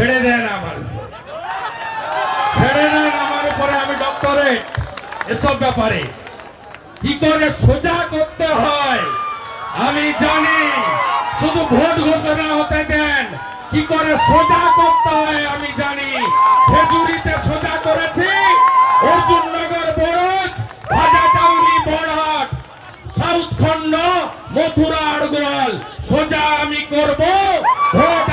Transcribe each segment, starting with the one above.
ছেড়ে দেন আমার। ছেড়ে দেন আমার উপরে, আমি ডক্টরেট এসব ব্যাপারে। কি করে সোজা করতে হয়? আমি জানি, শুধু ভোট ঘোষণা হতে দেন। কি করে সোজা করতে হয় আমি জানি। খেজুরিতে সোজা করেছি, অর্জুননগর বরজ, ভাজা চাউরি বড়হাট সাউথ খন্ড, মথুরা, আড়গোয়াল। সোজা আমি করব, ভোট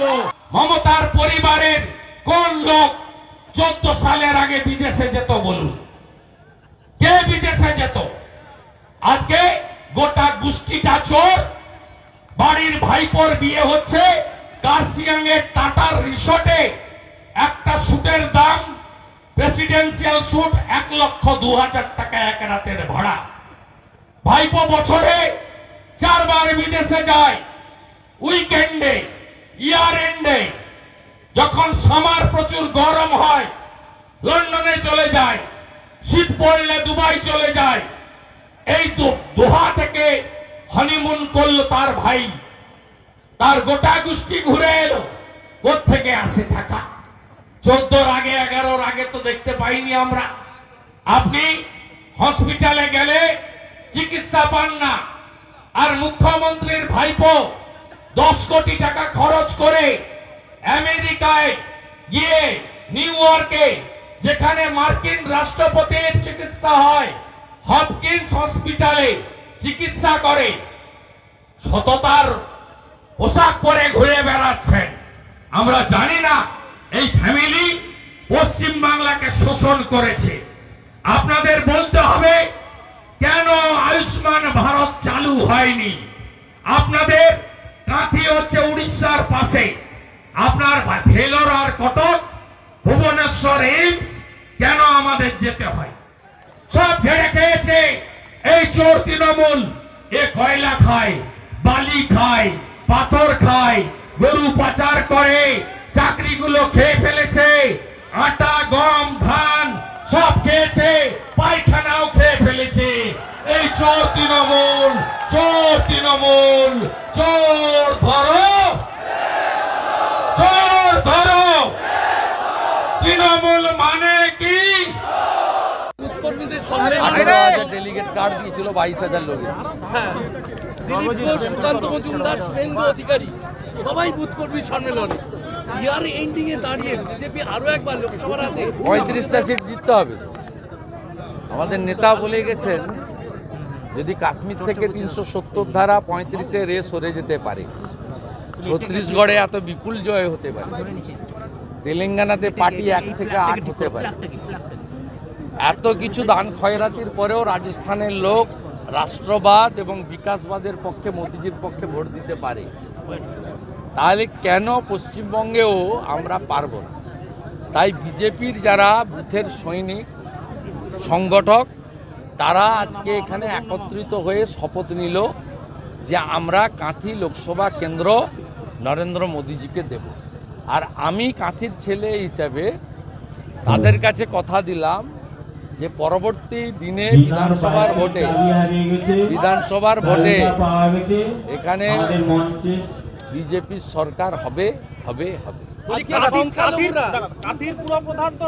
আমরা মমতার পরিবারের কোন লোক চোদ্দ সালের আগে বিদেশে যেত বলুন? কে বিদেশে যেত? আজকে গোটা গোষ্ঠীটা চোর। বাড়ির ভাইপোর বিয়ে হচ্ছে। কার্সিয়াং এর টাটার রিসোর্টে একটা শুটের দাম প্রেসিডেন্সিয়াল শুট এক লক্ষ দু হাজার টাকা এক রাতের ভাড়া। ভাইপো বছরে চারবার বিদেশে যায়। উইকেন্ডে ইয়ার এন্ডে যখন সামার প্রচুর গরম হয়, লন্ডনে চলে যায় শীত পড়লে দুবাই চলে যায়, এই দো- দোহা থেকে হনিমুন করল তার ভাই। তার গোটা গোষ্ঠী ঘুরে এলো থেকে আসে থাকা চোদ্দোর আগে, এগারোর আগে তো দেখতে পাইনি আমরা। আপনি হসপিটালে গেলে চিকিৎসা পান না। আর মুখ্যমন্ত্রীর ভাইপো দশ কোটি টাকা খরচ করে আমেরিকায় গিয়ে নিউ ইয়র্কে, যেখানে মার্কিন রাষ্ট্রপতির চিকিৎসা হয়, হপকিন্স হসপিটালে চিকিৎসা করে, সততার পোশাক পরে ঘুরে বেড়াচ্ছেন। আমরা জানি না, এই ফ্যামিলি পশ্চিম বাংলাকে শোষণ করেছে। আপনাদের বলতে হবে, কেন আয়ুষ্মান ভারত চালু হয়নি? আপনাদের কাঁথি হচ্ছে উড়িষ্যার পাশে। আপনার ভেলোর আর কটক, ভুবনেশ্বর এইমস কেন আমাদের যেতে হয়? সব ঝেড়ে খেয়েছে, এই চোর তৃণমূল। এ কয়লা খায়, বালি খায়, পাথর খায়, গরু পাচার করে, চাকরিগুলো খেয়ে ফেলেছে, আটা, গম, ধান সব খেয়েছে, পায়খানাও খেয়ে ফেলেছে। এই চোর তৃণমূল চোর তৃণমূল চোর ধরো। চোর ধরো। তৃণমূল মানে কি? ডেলিগেট কার্ড দিয়েছিল বাইশ হাজার লোক হ্যাঁ। সুকান্ত মজুমদার শুভেন্দু অধিকারী সবাই বুথ কর্মী সম্মেলনে। ইয়ার এন্ডিং এ দাঁড়িয়ে বিজেপি আরও একবার লোকসভার হাতে পঁয়ত্রিশটা সিট জিততে হবে। আমাদের নেতা বলে গেছেন যদি কাশ্মীর থেকে তিনশো সত্তর ধারা পঁয়ত্রিশে রে সরে যেতে পারে। ছত্তিশগড়ে এত বিপুল জয় হতে পারে। তেলেঙ্গানাতে পার্টি এক থেকে আট হতে পারে। এত কিছু দান খয়রাতির পরেও রাজস্থানের লোক রাষ্ট্রবাদ এবং বিকাশবাদের পক্ষে মোদিজির পক্ষে ভোট দিতে পারে। তাহলে কেন পশ্চিমবঙ্গেও আমরা পারব না? তাই বিজেপির যারা বুথের সৈনিক সংগঠক তারা আজকে এখানে একত্রিত হয়ে শপথ নিল যে আমরা কাঁথি লোকসভা কেন্দ্র নরেন্দ্র মোদীজিকে দেব। আর আমি কাঁথির ছেলে হিসাবে তাদের কাছে কথা দিলাম যে পরবর্তী দিনে বিধানসভার ভোটে বিধানসভার ভোটে এখানে বিজেপির সরকার হবে হবে হবে। কাঁথির পুরো প্রধান তো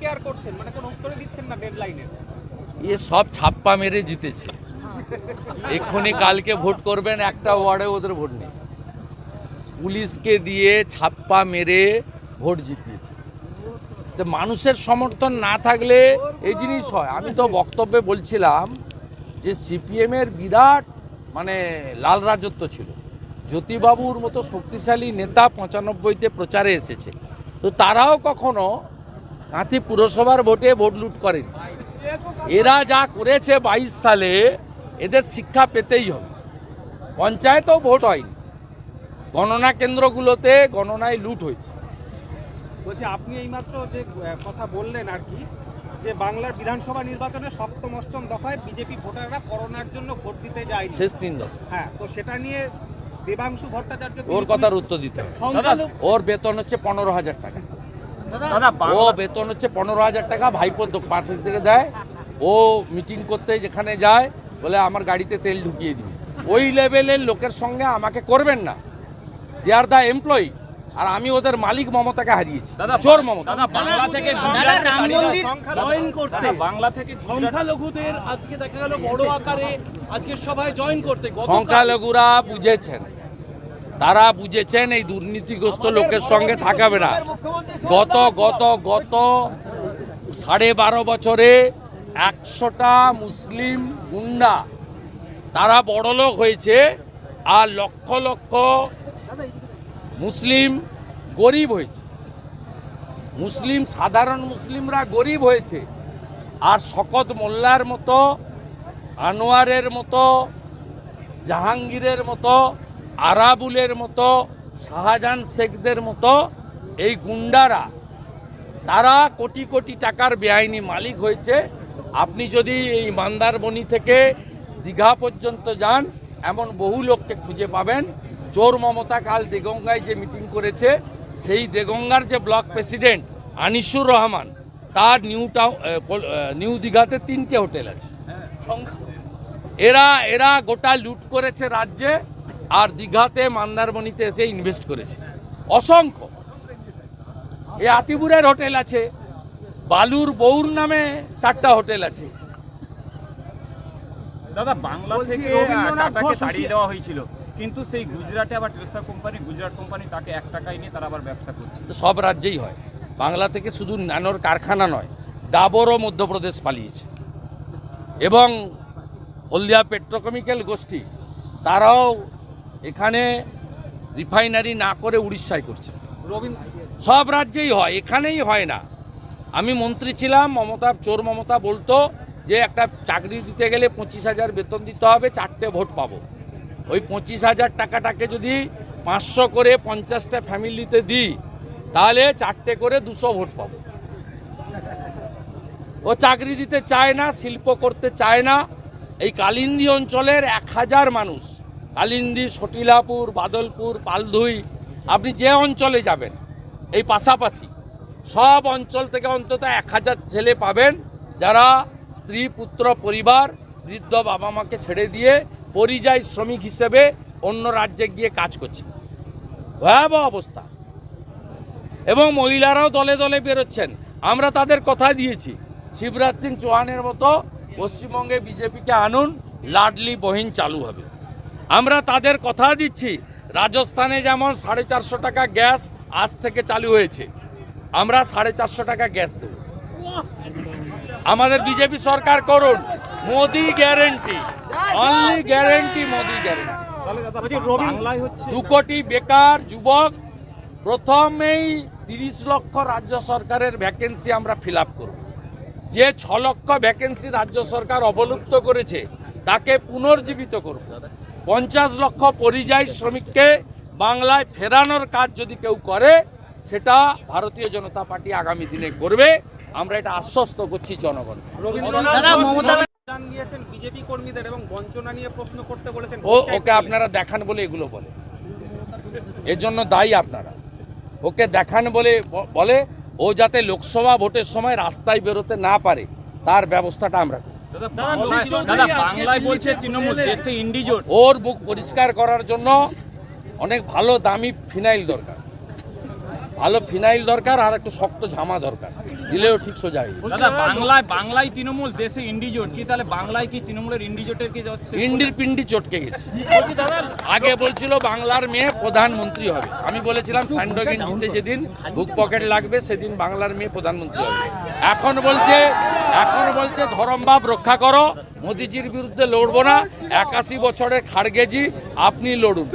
কেয়ার করছেন মানে কোনো উত্তরে দিচ্ছেন না ডেডলাইনে এ সব ছাপ্পা মেরে জিতেছে। এক্ষুনি কালকে ভোট করবেন, একটা ওয়ার্ডে ওদের ভোট নেই। পুলিশকে দিয়ে ছাপ্পা মেরে ভোট জিতিয়েছে। তো মানুষের সমর্থন না থাকলে এই জিনিস হয়। আমি তো বক্তব্যে বলছিলাম যে সিপিএমের বিরাট মানে লাল রাজত্ব ছিল। জ্যোতিবাবুর মতো শক্তিশালী নেতা পঁচানব্বইতে প্রচারে এসেছে। তো তারাও কখনো কাঁথি পুরসভার ভোটে ভোট লুট করেনি। এরা যা করেছে বাইশ সালে এদের শিক্ষা পেতেই হবে। পঞ্চায়েতেও ভোট হয়নি। গণনা কেন্দ্রগুলোতে গণনায় লুট হয়েছে। বলছি আপনি এইমাত্র যে কথা বললেন আর কি যে বাংলার বিধানসভা নির্বাচনে সপ্তম অষ্টম দফায় বিজেপি ভোটাররা করোনার জন্য ভোট দিতে যায় শেষ তিন দফা। হ্যাঁ তো সেটা নিয়ে দেবাংশু ভট্টাচার্য ওর কথার উত্তর দিতে হবে। ওর বেতন হচ্ছে পনেরো হাজার টাকা। ও বেতন হচ্ছে পনেরো হাজার টাকা ভাইপো পার্টি থেকে দেয়। ও মিটিং করতে যেখানে যায় বলে আমার গাড়িতে তেল ঢুকিয়ে দিবি। ওই লেভেলের লোকের সঙ্গে আমাকে করবেন না। দে আর দ্য এমপ্লয়ি আর আমি ওদের মালিক মমতাকে হারিয়েছি। চোর মমতা। বাংলা থেকে গুজরাটে দাঁড়িয়ে জয়েন করতে। বাংলা থেকে সংখ্যালঘুদের আজকে দেখা গেল বড় আকারে আজকে সবাই জয়েন করতে। সংখ্যালঘুরা বুঝেছেন। তারা বুঝেছেন এই দুর্নীতিগ্রস্ত লোকের সঙ্গে থাকাবে না। গত গত গত সাড়ে বারো বছরে একশোটা মুসলিম গুন্ডা তারা বড়লোক হয়েছে আর লক্ষ লক্ষ মুসলিম গরিব হয়েছে। মুসলিম, সাধারণ মুসলিমরা গরিব হয়েছে আর শকত মোল্লার মতো, আনোয়ারের মতো, জাহাঙ্গীরের মতো আরাবুলের মতো শাহজাহান শেখদের মতো এই গুন্ডারা তারা কোটি কোটি টাকার বেআইনি মালিক হয়েছে। আপনি যদি এই মান্দারবনি থেকে দীঘা পর্যন্ত যান এমন বহু লোককে খুঁজে পাবেন। চোর মমতা কাল দেগঙ্গায় যে মিটিং করেছে সেই দেগঙ্গার যে ব্লক প্রেসিডেন্ট আনিসুর রহমান তার নিউ টাউন নিউ দীঘাতে তিনটে হোটেল আছে। এরা এরা গোটা লুট করেছে রাজ্যে। আর দীঘাতে মন্দারমণিতে এসে ইনভেস্ট করেছে। অসংখ্য। এই আতিপুরের হোটেল আছে বালুর বৌর নামে চারটা হোটেল আছে। দাদা বাংলা থেকে টাটাকে তাড়িয়ে দেওয়া হয়েছিল। কিন্তু সেই গুজরাটে আবার টেসা কোম্পানি গুজরাট কোম্পানি তাকে এক টাকায় নিয়ে তারা আবার ব্যবসা করছে। তো সব রাজ্যেই হয়। বাংলা থেকে শুধু ন্যানোর কারখানা নয় ডাবরও মধ্যপ্রদেশ পালিয়েছে। এবং হলদিয়া পেট্রোকেমিক্যাল গোষ্ঠী তারাও এখানে রিফাইনারি না করে উড়িষ্যায় করছে। সব রাজ্যেই হয়, এখানেই হয় না। আমি মন্ত্রী ছিলাম, মমতা, চোর মমতা বলতো যে একটা চাকরি দিতে গেলে পঁচিশ হাজার বেতন দিতে হবে, চারটে ভোট পাবো। ওই পঁচিশ হাজার টাকাটাকে যদি পাঁচশো করে পঞ্চাশটা ফ্যামিলিতে দিই, তাহলে চারটে করে দুশো ভোট পাবো। ও চাকরি দিতে চায় না, শিল্প করতে চায় না, এই কালিন্দি অঞ্চলের এক হাজার মানুষ কালিন্দি, সটিলাপুর, বাদলপুর, পালধুই, আপনি যে অঞ্চলে যাবেন, এই পাশাপাশি সব অঞ্চল থেকে অন্তত এক হাজার ছেলে পাবেন যারা স্ত্রী, পুত্র, পরিবার, বৃদ্ধ বাবা মাকে ছেড়ে দিয়ে পরিযায়ী শ্রমিক হিসেবে অন্য রাজ্যে গিয়ে কাজ করছে। ভয়াবহ অবস্থা। এবং মহিলারাও দলে দলে বেরোচ্ছেন। আমরা তাদের কথা দিয়েছি। শিবরাজ সিং চৌহানের মতো পশ্চিমবঙ্গে বিজেপিকে আনুন, লাডলি বহিন চালু হবে। আমরা তাদের কথা দিচ্ছি রাজস্থানে যেমন সাড়ে চারশো টাকা গ্যাস আজ থেকে চালু হয়েছে আমরা সাড়ে চারশো টাকা গ্যাস দেব। আমাদের বিজেপি সরকার করুন Modi guarantee only guarantee Modi guarantee দু কোটি বেকার যুবক প্রথমেই তিরিশ লক্ষ রাজ্য সরকারের ভ্যাকেন্সি আমরা ফিল আপ করব। যে ছ লক্ষ ভ্যাকেন্সি রাজ্য সরকার অবলুপ্ত করেছে তাকে পুনর্জীবিত করব। পঞ্চাশ লক্ষ পরিযায়ী শ্রমিককে বাংলায় ফেরানোর কাজ যদি কেউ করে সেটা ভারতীয় জনতা পার্টি আগামী দিনে করবে। আমরা এটা আশ্বস্ত করছি জনগণ রবীন্দ্রনাথ দাদা, ঘোষ মমতা- জান দিয়েছেন বিজেপি কর্মীদের এবং বঞ্চনা নিয়ে প্রশ্ন করতে বলেছেন ও ওকে আপনারা দেখান বলে এগুলো বলে। এর জন্য দায়ী আপনারা। ওকে দেখান বলে বলে ও যাতে লোকসভা ভোটের সময় রাস্তায় বেরোতে না পারে তার ব্যবস্থাটা আমরা করি। দাদা বাংলায় বলছে তৃণমূল দেশে ইন্ডিজোট। ওর বুক পরিষ্কার করার জন্য অনেক ভালো দামি ফিনাইল দরকার। ভালো ফিনাইল দরকার আর একটু শক্ত ঝামা দরকার। দিলেও ঠিক সোজা দাদা বাংলায় বাংলায় তৃণমূল দেশে ইন্ডিজোট কি তাহলে বাংলায় কি তৃণমূলের ইন্ডিজোটের কি যাচ্ছে? ইন্ডির পিন্ডি চটকে গেছে। আগে বলছিল বাংলার মেয়ে প্রধানমন্ত্রী হবে। আমি বলেছিলাম স্যান্ডোগিন জিতে যেদিন বুক পকেট লাগবে সেদিন বাংলার মেয়ে প্রধানমন্ত্রী হবে। এখন বলছে এখন বলছে ধরমভাব রক্ষা করো। মোদিজির বিরুদ্ধে লড়বো না। একাশি বছরের খাড়গেজি আপনি লড়ুন।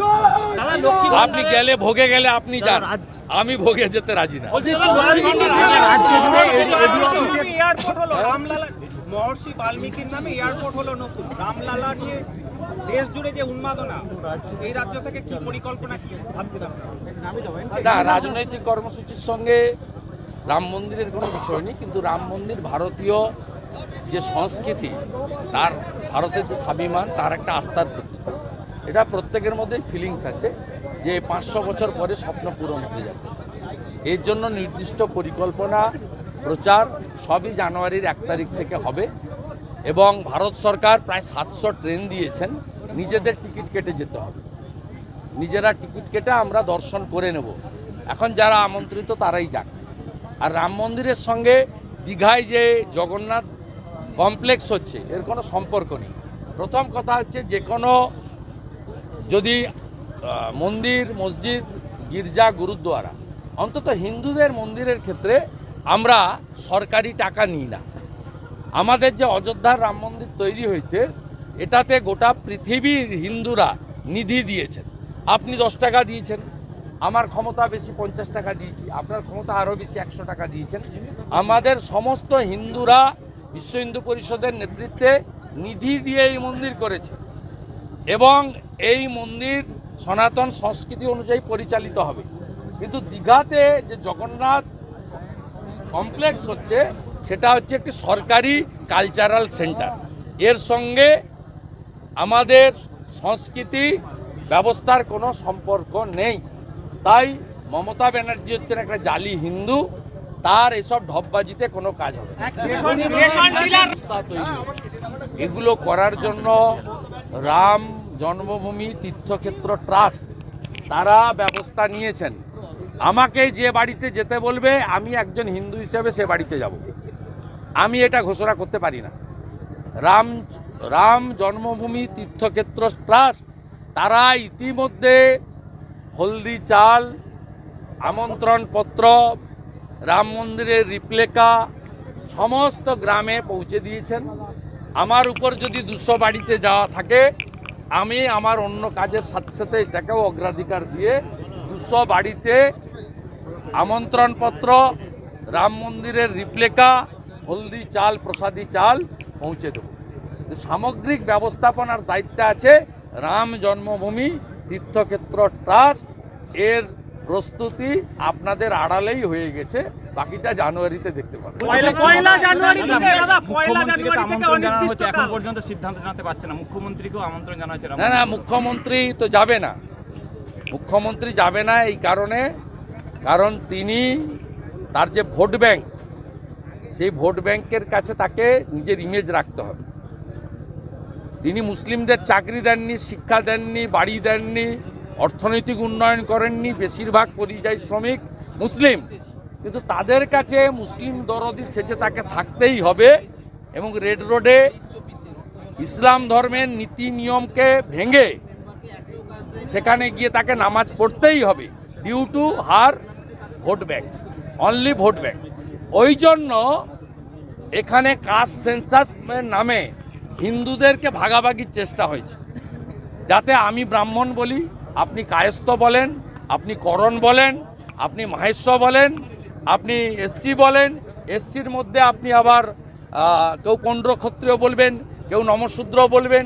আপনি গেলে ভোগে গেলে আপনি যান। আমি ভোগে যেতে রাজি না এয়ারপোর্ট হলো রামলালা মহর্ষি বাল্মীকির নামে এয়ারপোর্ট হলো নতুন রামলালা নিয়ে দেশ জুড়ে যে উন্মাদনা এই রাজ্য থেকে কি পরিকল্পনা না রাজনৈতিক কর্মসূচির সঙ্গে রাম মন্দিরের কোনো বিষয় নেই কিন্তু রাম মন্দির ভারতীয় যে সংস্কৃতি তার ভারতের যে স্বাভিমান তার একটা আস্থার প্রতীক এটা প্রত্যেকের মধ্যে ফিলিংস আছে যে পাঁচশো বছর পরে স্বপ্ন পূরণ হতে যাচ্ছে। এর জন্য নির্দিষ্ট পরিকল্পনা, প্রচার সবই জানুয়ারির এক তারিখ থেকে হবে এবং ভারত সরকার প্রায় সাতশো ট্রেন দিয়েছেন, নিজেদের টিকিট কেটে যেতে হবে। নিজেরা টিকিট কেটে আমরা দর্শন করে নেব। এখন যারা আমন্ত্রিত তারাই যাক। আর রাম মন্দিরের সঙ্গে দীঘায় যে জগন্নাথ কমপ্লেক্স হচ্ছে, এর কোনো সম্পর্ক নেই। প্রথম কথা হচ্ছে যে কোনো যদি মন্দির, মসজিদ, গির্জা, গুরুদ্বারা। অন্তত হিন্দুদের মন্দিরের ক্ষেত্রে আমরা সরকারি টাকা নিই না। আমাদের যে অযোধ্যার রাম মন্দির তৈরি হয়েছে, এটাতে গোটা পৃথিবীর হিন্দুরা নিধি দিয়েছেন। আপনি দশ টাকা দিয়েছেন, আমার ক্ষমতা বেশি পঞ্চাশ টাকা দিয়েছি, আপনার ক্ষমতা আরও বেশি একশো টাকা দিয়েছেন। আমাদের সমস্ত হিন্দুরা বিশ্ব হিন্দু পরিষদের নেতৃত্বে নিধি দিয়ে এই মন্দির করেছে। এবং এই মন্দির সনাতন সংস্কৃতি অনুযায়ী পরিচালিত হবে। কিন্তু দীঘাতে যে জগন্নাথ কমপ্লেক্স হচ্ছে সেটা হচ্ছে একটি সরকারি কালচারাল সেন্টার এর সঙ্গে আমাদের সংস্কৃতি ব্যবস্থার কোনো সম্পর্ক নেই। তাই মমতা ব্যানার্জি হচ্ছেন একটা জালি হিন্দু তার এসব ঢপবাজিতে কোনো কাজ হবে তৈরি এগুলো করার জন্য রাম জন্মভূমি, তীর্থক্ষেত্র, ট্রাস্ট, তারা ব্যবস্থা নিয়েছেন। আমাকে যে বাড়িতে যেতে বলবে, আমি একজন হিন্দু হিসেবে সে বাড়িতে যাব। আমি এটা ঘোষণা করতে পারি না। রাম রাম জন্মভূমি, তীর্থক্ষেত্র, ট্রাস্ট, তারা ইতিমধ্যে হলদি চাল, আমন্ত্রণপত্র, রাম মন্দিরের রিপ্লেকা, সমস্ত গ্রামে পৌঁছে দিয়েছেন। আমার উপর যদি দুশো বাড়িতে যাওয়া থাকে আমি আমার অন্য কাজের সাথে সাথে এটাকেও অগ্রাধিকার দিয়ে দুশো বাড়িতে আমন্ত্রণপত্র, রাম মন্দিরের রিপ্লেকা, হলদি চাল, প্রসাদী চাল পৌঁছে দেব। সামগ্রিক ব্যবস্থাপনার দায়িত্ব আছে রাম জন্মভূমি, তীর্থক্ষেত্র ট্রাস্ট, এর প্রস্তুতি আপনাদের আড়ালেই হয়ে গেছে। বাকিটা জানুয়ারিতে দেখতে পাবেন পয়লা- পয়লা জানুয়ারি থেকে দাদা তো জানুয়ারি থেকে আমন্ত্রণ জানানো হচ্ছে এখন পর্যন্ত সিদ্ধান্ত জানাতে পারছে না। মুখ্যমন্ত্রীকেও আমন্ত্রণ জানা হচ্ছে না না মুখ্যমন্ত্রী তো যাবে না। মুখ্যমন্ত্রী যাবে না এই কারণে কারণ তিনি তার যে ভোট ব্যাংক সেই ভোট ব্যাংকের কাছে তাকে নিজের ইমেজ রাখতে হবে। তিনি মুসলিমদের চাকরি দেননি শিক্ষা দেননি বাড়ি দেননি অর্থনৈতিক উন্নয়ন করেননি বেশিরভাগ পরিযায়ী শ্রমিক মুসলিম। কিন্তু তাদের কাছে মুসলিম দরদি সেজে তাকে থাকতেই হবে এবং রেড রোডে ইসলাম ধর্মের নীতি নিয়মকে ভেঙে সেখানে গিয়ে তাকে নামাজ পড়তেই হবে due to her vote bank only vote bank ওই জন্য এখানে কাস্ট সেন্সাস নামে হিন্দুদেরকে ভাগাভাগির চেষ্টা হয়েছে। যাতে আমি ব্রাহ্মণ বলি, আপনি কায়স্থ বলেন, আপনি করণ বলেন, আপনি মাহেশ্ব বলেন আপনি এসসি বলেন, এসসির মধ্যে আপনি আবার কেউ কন্ড্র ক্ষত্রিয় বলবেন, কেউ নমশূদ্র বলবেন।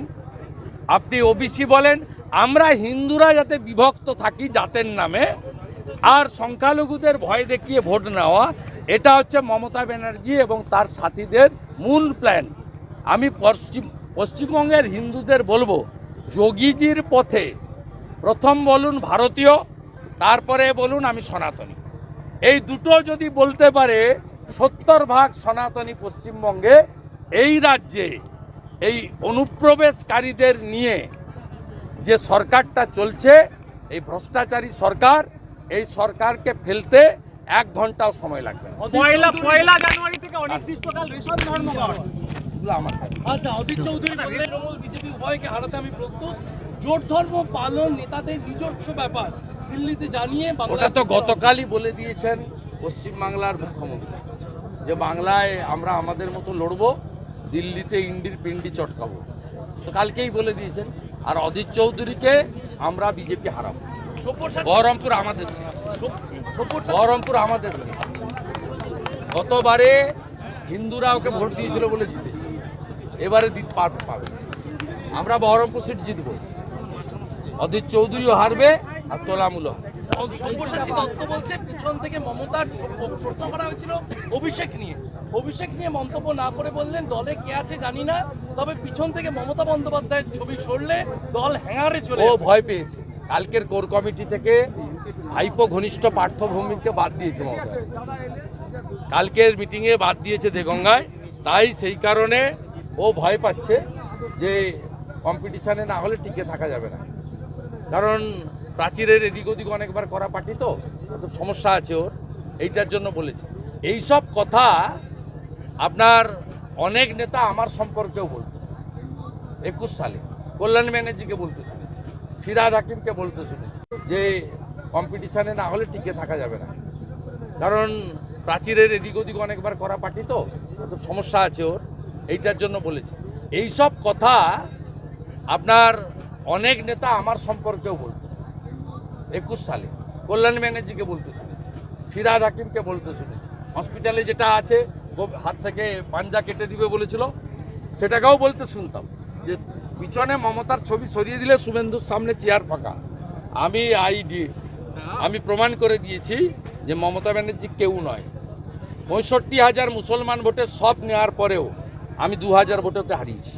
আপনি ওবিসি বলেন, আমরা হিন্দুরা যাতে বিভক্ত থাকি জাতের নামে, আর সংখ্যালঘুদের ভয় দেখিয়ে ভোট নেওয়া, এটা হচ্ছে মমতা ব্যানার্জি এবং তার সাথীদের মূল প্ল্যান আমি পশ্চিম, পশ্চিমবঙ্গের হিন্দুদের বলব, যোগীজির পথে প্রথম বলুন ভারতীয়, তারপরে বলুন আমি সনাতনী। এই দুটো যদি বলতে পারে সত্তর ভাগ সনাতনী পশ্চিমবঙ্গে এই রাজ্যে এই অনুপ্রবেশকারীদের নিয়ে যে সরকারটা চলছে এই ভ্রষ্টাচারী সরকার এই সরকারকে ফেলতে এক ঘন্টাও সময় লাগবে পয়লা পয়লা জানুয়ারি থেকে অনির্দিষ্টকাল রেশন ধর্মঘট। আমার আচ্ছা অধীর চৌধুরী বিজেপি উভয়কে হারাতে আমি প্রস্তুত। জোট ধর্ম পালন নেতাদের নিজস্ব ব্যাপার। দিল্লিতে জানিয়ে ওটা তো গতকালই বলে দিয়েছেন পশ্চিমবাংলার মুখ্যমন্ত্রী। যে বাংলায় আমরা আমাদের মতো লড়বো দিল্লিতে ইন্ডির পিন্ডি চটকাবো। তো কালকেই বলে দিয়েছেন। আর অধীর চৌধুরীকে আমরা বিজেপি হারাবো। বহরমপুর আমাদের বহরমপুর আমাদের গতবারে হিন্দুরা ওকে ভোট দিয়েছিল বলে জিতেছে। এবারে দিতে পাবে। আমরা বহরমপুর সিট জিতবো। অধীর চৌধুরীও হারবে আর তোলামূলও হারবে সব্যসাচী দত্ত বলছে পিছন থেকে মমতার প্রশ্ন করা হয়েছিল অভিষেক নিয়ে। অভিষেক নিয়ে মন্তব্য না করে বললেন দলে কে আছে জানি না তবে পিছন থেকে মমতা বন্দ্যোপাধ্যায়ের ছবি সরলে দল হ্যাঙ্গারে চলে ও ভয় পেয়েছে। কালকের কোর কমিটি থেকে ভাইপো ঘনিষ্ঠ পার্থভূমিকে বাদ দিয়েছে মমতা। কালকের মিটিংয়ে বাদ দিয়েছে দেগঙ্গায়। তাই সেই কারণে ও ভয় পাচ্ছে যে কম্পিটিশানে না হলে টিকে থাকা যাবে না। কারণ প্রাচীরের এদিক ওদিক অনেকবার করা পার্টি তো সমস্যা আছে ওর, এইটার জন্য বলেছে। এইসব কথা আপনার অনেক নেতা আমার সম্পর্কেও বলতো। একুশ সালে কল্যাণ ব্যানার্জিকে বলতে শুনেছি ফিরাদ হাকিমকে বলতে শুনেছি। যে কম্পিটিশানে না হলে টিকে থাকা যাবে না। কারণ প্রাচীরের এদিক ওদিক অনেকবার করা পার্টি তো সমস্যা আছে ওর, এইটার জন্য বলেছে। এইসব কথা আপনার অনেক নেতা আমার সম্পর্কেও বলতো। একুশ সালে। কল্যাণ ব্যানার্জিকে বলতে শুনেছি ফিরাদ হাকিমকে বলতে শুনেছি। হসপিটালে যেটা আছে হাত থেকে পাঞ্জা কেটে দিবে বলেছিল, সেটাকেও বলতে শুনতাম। যে পিছনে মমতার ছবি সরিয়ে দিলে শুভেন্দুর সামনে চেয়ার ফাঁকা। আমি আইডি, আমি প্রমাণ করে দিয়েছি যে মমতা ব্যানার্জি কেউ নয়। পঁয়ষট্টি হাজার মুসলমান ভোটে সব নেওয়ার পরেও আমি দু হাজার ভোটে ওকে হারিয়েছি।